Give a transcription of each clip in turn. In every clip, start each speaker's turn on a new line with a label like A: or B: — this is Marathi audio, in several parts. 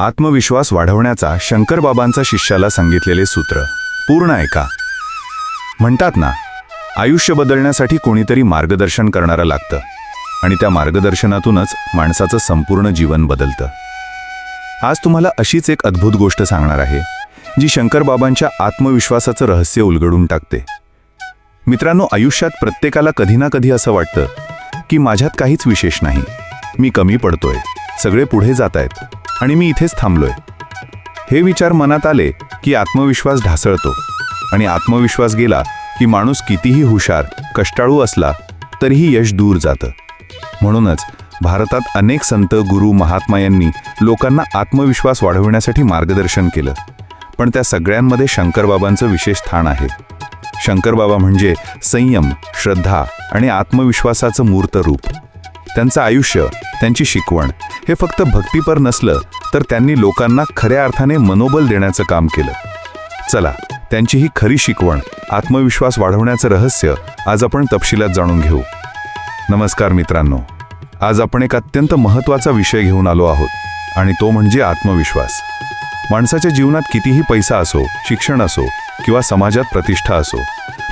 A: आत्मविश्वास वाढवण्याचा शंकरबाबांचा शिष्याला सांगितलेले सूत्र. पूर्ण ऐका. म्हणतात ना आयुष्य बदलण्यासाठी कोणीतरी मार्गदर्शन करणारं लागतं. आणि त्या मार्गदर्शनातूनच माणसाचं संपूर्ण जीवन बदलतं. आज तुम्हाला अशीच एक अद्भुत गोष्ट सांगणार आहे जी शंकरबाबांच्या आत्मविश्वासाचं रहस्य उलगडून टाकते. मित्रांनो आयुष्यात प्रत्येकाला कधी ना कधी असं वाटतं की माझ्यात काहीच विशेष नाही. मी कमी पडतोय. सगळे पुढे जात आहेत. आणि मी इथेच थांबलोय. हे विचार मनात आले की आत्मविश्वास ढासळतो. आणि आत्मविश्वास गेला की माणूस कितीही हुशार कष्टाळू असला तरीही यश दूर जातं. म्हणूनच भारतात अनेक संत गुरु महात्मा यांनी लोकांना आत्मविश्वास वाढवण्यासाठी मार्गदर्शन केलं. पण त्या सगळ्यांमध्ये शंकरबाबांचं विशेष स्थान आहे. शंकरबाबा म्हणजे संयम श्रद्धा आणि आत्मविश्वासाचं मूर्त रूप त्यांचं आयुष्य त्यांची शिकवण हे फक्त भक्तीपर नसलं तर त्यांनी लोकांना खऱ्या अर्थाने मनोबल देण्याचं काम केलं. चला त्यांची ही खरी शिकवण आत्मविश्वास वाढवण्याचं रहस्य आज आपण तपशिलात जाणून घेऊ. नमस्कार मित्रांनो. आज आपण एक अत्यंत महत्त्वाचा विषय घेऊन आलो आहोत आणि तो म्हणजे आत्मविश्वास. माणसाच्या जीवनात कितीही पैसा असो शिक्षण असो किंवा समाजात प्रतिष्ठा असो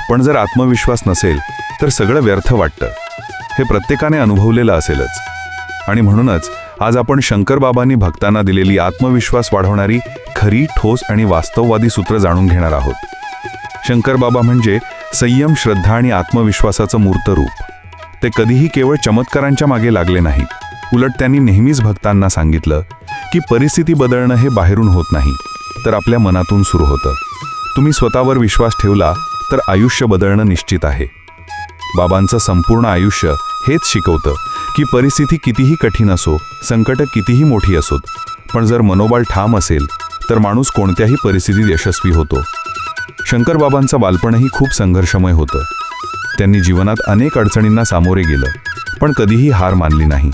A: पण जर आत्मविश्वास नसेल तर सगळं व्यर्थ वाटतं. हे प्रत्येकाने अनुभवलेलं असेलच. आणि म्हणूनच आज आपण शंकरबाबांनी भक्तांना दिलेली आत्मविश्वास वाढवणारी खरी ठोस आणि वास्तववादी सूत्र जाणून घेणार आहोत. शंकरबाबा म्हणजे संयम श्रद्धा आणि आत्मविश्वासाचं मूर्त रूप. ते कधीही केवळ चमत्कारांच्या मागे लागले नाहीत उलट त्यांनी नेहमीच भक्तांना सांगितलं की परिस्थिती बदलणं हे बाहेरून होत नाही तर आपल्या मनातून सुरू होतं. तुम्ही स्वतःवर विश्वास ठेवला तर आयुष्य बदलणं निश्चित आहे. बाबांचं संपूर्ण आयुष्य हेच शिकवतं की परिस्थिती कितीही कठीण असो संकट कितीही मोठी असोत पण जर मनोबल ठाम असेल तर माणूस कोणत्याही परिस्थितीत यशस्वी होतो. शंकरबाबांचं बालपणही खूप संघर्षमय होतं. त्यांनी जीवनात अनेक अडचणींना सामोरे गेलं पण कधीही हार मानली नाही.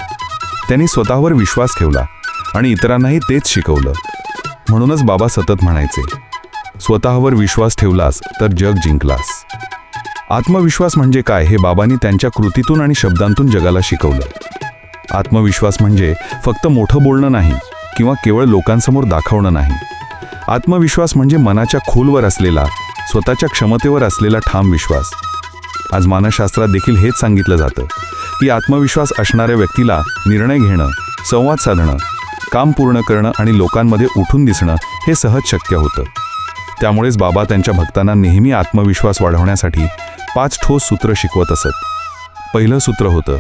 A: त्यांनी स्वतःवर विश्वास ठेवला आणि इतरांनाही तेच शिकवलं. म्हणूनच बाबा सतत म्हणायचे स्वतःवर विश्वास ठेवलास तर जग जिंकलास. आत्मविश्वास म्हणजे काय हे बाबांनी त्यांच्या कृतीतून आणि शब्दांतून जगाला शिकवलं. आत्मविश्वास म्हणजे फक्त मोठं बोलणं नाही किंवा केवळ लोकांसमोर दाखवणं नाही. आत्मविश्वास म्हणजे मनाच्या खोलवर असलेला स्वतःच्या क्षमतेवर असलेला ठाम विश्वास. आज मानसशास्त्रात देखील हेच सांगितलं जातं की आत्मविश्वास असणाऱ्या व्यक्तीला निर्णय घेणं संवाद साधणं काम पूर्ण करणं आणि लोकांमध्ये उठून दिसणं हे सहज शक्य होतं. त्यामुळेच बाबा त्यांच्या भक्तांना नेहमी आत्मविश्वास वाढवण्यासाठी पाच ठोस सूत्र शिकवत असत. पहिलं सूत्र होतं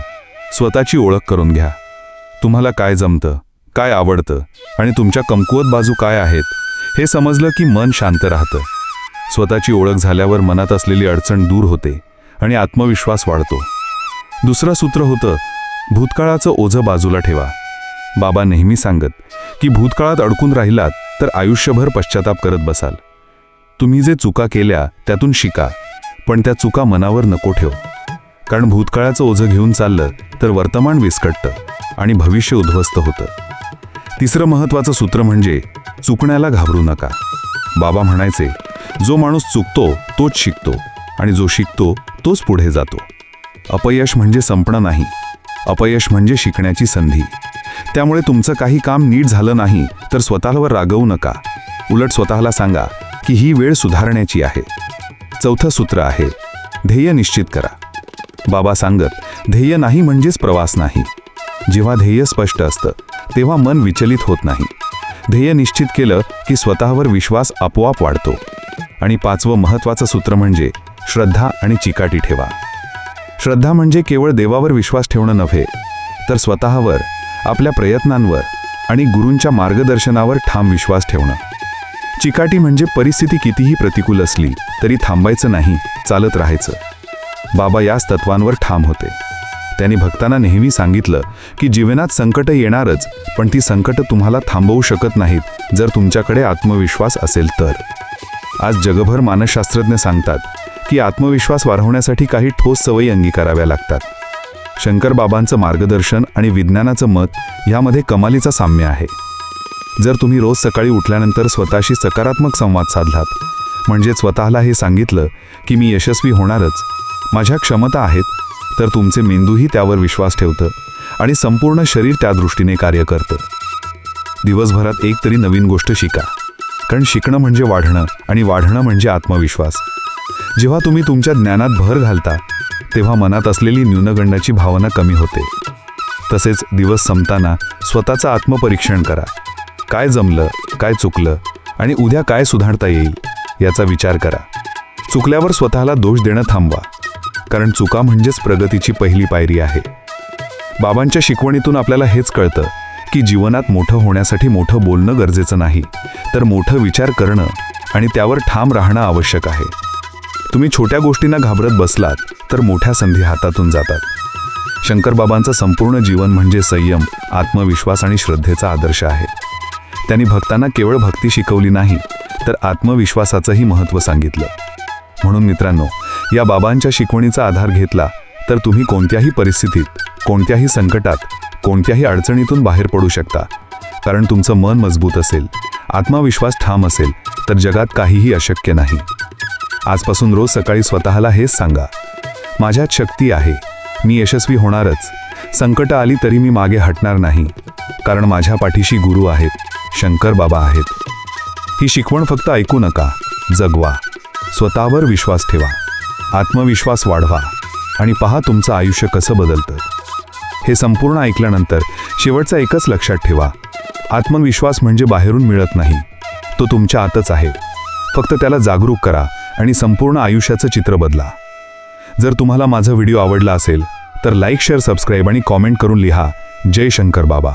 A: स्वतःची ओळख करून घ्या. तुम्हाला काय जमतं काय आवडतं आणि तुमच्या कमकुवत बाजू काय आहेत हे समजलं की मन शांत राहतं. स्वतःची ओळख झाल्यावर मनात असलेली अडचण दूर होते आणि आत्मविश्वास वाढतो. दुसरं सूत्र होतं भूतकाळाचं ओझं बाजूला ठेवा. बाबा नेहमी सांगत की भूतकाळात अडकून राहिलात तर आयुष्यभर पश्चाताप करत बसाल. तुम्ही जे चुका केल्या त्यातून शिका. पण त्या चुका मनावर नको ठेव. कारण भूतकाळाचं ओझं घेऊन चाललं तर वर्तमान विस्कटतं आणि भविष्य उद्ध्वस्त होतं. तिसरं महत्त्वाचं सूत्र म्हणजे चुकण्याला घाबरू नका. बाबा म्हणायचे जो माणूस चुकतो तोच शिकतो आणि जो शिकतो तोच पुढे जातो. अपयश म्हणजे संपणं नाही. अपयश म्हणजे शिकण्याची संधी. त्यामुळे तुमचं काही काम नीट झालं नाही तर स्वतःवर रागवू नका. उलट स्वतःला सांगा की ही वेळ सुधारण्याची आहे. चौथं सूत्र आहे. ध्येय निश्चित करा. बाबा सांगत ध्येय नाही म्हणजेच प्रवास नाही. जेव्हा ध्येय स्पष्ट असतं तेव्हा मन विचलित होत नाही. ध्येय निश्चित केलं की स्वतःवर विश्वास आपोआप वाढतो. आणि पाचवं महत्त्वाचं सूत्र म्हणजे श्रद्धा आणि चिकाटी ठेवा. श्रद्धा म्हणजे केवळ देवावर विश्वास ठेवणं नव्हे तर स्वतःवर आपल्या प्रयत्नांवर आणि गुरूंच्या मार्गदर्शनावर ठाम विश्वास ठेवणं. चिकाटी म्हणजे परिस्थिती कितीही प्रतिकूल असली तरी थांबायचं नाही चालत राहायचं. बाबा याच तत्वांवर ठाम होते. त्यांनी भक्तांना नेहमी सांगितलं की जीवनात संकट येणारच पण ती संकट तुम्हाला थांबवू शकत नाहीत जर तुमच्याकडे आत्मविश्वास असेल तर. आज जगभर मानसशास्त्रज्ञ सांगतात की आत्मविश्वास वाढवण्यासाठी काही ठोस सवयी अंगीकाराव्या लागतात. शंकर बाबांचं मार्गदर्शन आणि विज्ञानाचं मत ह्यामध्ये कमालीचा साम्य आहे. जर तुम्ही रोज सकाळी उठल्यानंतर स्वतःशी सकारात्मक संवाद साधलात म्हणजे स्वतःला हे सांगितलं की मी यशस्वी होणारच माझ्या क्षमता आहेत तर तुमचे मेंदूही त्यावर विश्वास ठेवतं आणि संपूर्ण शरीर त्या दृष्टीने कार्य करतं. दिवसभरात एक तरी नवीन गोष्ट शिका कारण शिकणं म्हणजे वाढणं आणि वाढणं म्हणजे आत्मविश्वास. जेव्हा तुम्ही तुमच्या ज्ञानात भर घालता तेव्हा मनात असलेली न्यूनगंडाची भावना कमी होते. तसेच दिवस संपताना स्वतःचं आत्मपरीक्षण करा. काय जमलं काय चुकलं आणि उद्या काय सुधारता येईल याचा विचार करा. चुकल्यावर स्वतःला दोष देणं थांबवा कारण चुका म्हणजेच प्रगतीची पहिली पायरी आहे. बाबांच्या शिकवणीतून आपल्याला हेच कळतं की जीवनात मोठं होण्यासाठी मोठं बोलणं गरजेचं नाही तर मोठं विचार करणं आणि त्यावर ठाम राहणं आवश्यक आहे. तुम्ही छोट्या गोष्टींना घाबरत बसलात तर मोठ्या संधी हातातून जातात. शंकरबाबांचं संपूर्ण जीवन म्हणजे संयम आत्मविश्वास आणि श्रद्धेचा आदर्श आहे. त्यांनी भक्तांना केवळ भक्ती शिकवली नाही तर आत्मविश्वासाचंही महत्त्व सांगितलं. म्हणून मित्रांनो या बाबांच्या शिकवणीचा आधार घेतला तर तुम्ही कोणत्याही परिस्थितीत कोणत्याही संकटात कोणत्याही अडचणीतून बाहेर पडू शकता. कारण तुमचं मन मजबूत असेल आत्मविश्वास ठाम असेल तर जगात काहीही अशक्य नाही. आजपासून रोज सकाळी स्वतःला हेच सांगा माझ्यात शक्ती आहे मी यशस्वी होणारच. संकट आली तरी मी मागे हटणार नाही कारण माझ्या पाठीशी गुरु आहेत. शंकर बाबा आहेत. ही शिकवण फक्त ऐकू नका जगवा स्वतःवर विश्वास ठेवा आत्मविश्वास वाढवा आणि पहा तुमचं आयुष्य कसं बदलतं. हे संपूर्ण ऐकल्यानंतर शेवटचा एकच लक्षात ठेवा आत्मविश्वास म्हणजे बाहेरून मिळत नाही तो तुमच्या आतच आहे. फक्त त्याला जागरूक करा आणि संपूर्ण आयुष्याचं चित्र बदला. जर तुम्हाला माझा व्हिडिओ आवडला असेल तर लाईक शेअर सबस्क्राईब आणि कॉमेंट करून लिहा. जय शंकर बाबा.